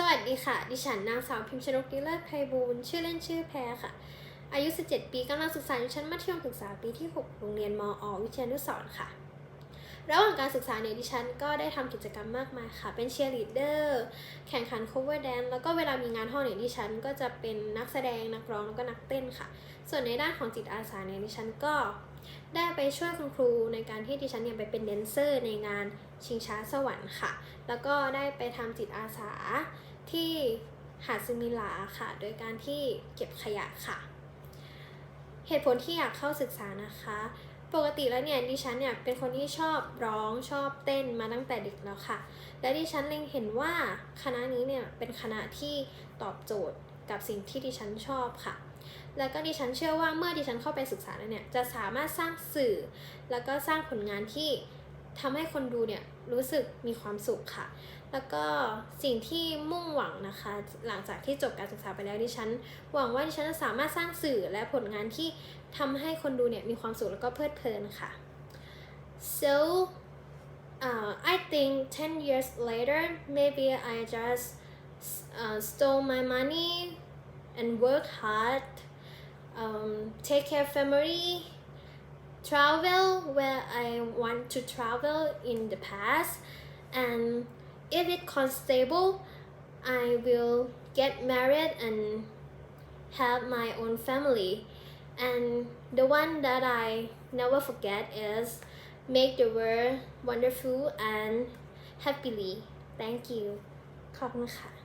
สวัสดีค่ะ ดิฉันนางสาวพิมพ์ชนกดิเลิศไพบูลชื่อเล่นชื่อแพรค่ะ อายุ 17 ปีกำลังศึกษาอยู่ชั้นมัธยมศึกษาปีที่ 6 โรงเรียนมอวิทยานุสรค่ะ ระหว่างการศึกษาเนี่ยดิฉันก็ได้ทำกิจกรรมมากมายค่ะ เป็นเชียร์ลีดเดอร์แข่งขัน cover dance แล้วก็เวลามีงานห้องเนี่ยดิฉันก็จะเป็นนักแสดงนักร้องแล้วก็นักเต้นค่ะ ส่วนในด้านของจิตอาสาเนี่ยดิฉันก็ได้ไปช่วยคุณครูในการที่ดิฉันเนี่ยไปเป็นแดนเซอร์ในงานชิงช้าสวรรค์ค่ะ แล้วก็ได้ไปทำจิตอาสาที่หาดซิมิลาค่ะ โดยการที่เก็บขยะค่ะ เหตุผลที่อยากเข้าศึกษานะคะ ปกติแล้วเนี่ยดิฉันเนี่ยเป็นคนที่ชอบร้องชอบเต้นมาตั้งแต่เด็กแล้วค่ะ และดิฉันเล็งเห็นว่าคณะนี้เนี่ยเป็นคณะที่ตอบโจทย์กับสิ่งที่ดิฉันชอบค่ะ แล้วก็ดิฉันเชื่อว่าเมื่อดิฉันเข้าไปศึกษาแล้วเนี่ยจะสามารถสร้างสื่อ แล้วก็สร้างผลงานที่ ทำให้คนดูเนี่ยรู้สึกมีความสุขค่ะ แล้วก็สิ่งที่มุ่งหวังนะคะ หลังจากที่จบการศึกษาไปแล้วดิฉัน หวังว่าดิฉันจะสามารถสร้างสื่อและผลงานที่ทำให้คนดูเนี่ยมีความสุขแล้วก็เพลิดเพลินค่ะ so uh, I think 10 years later maybe I just uh, stole my money and work hard um, take care of family travel where I want to travel in the past and if it constable I will get married and have my own family and the one that I never forget is make the world wonderful and happily thank you ขอบคุณค่ะ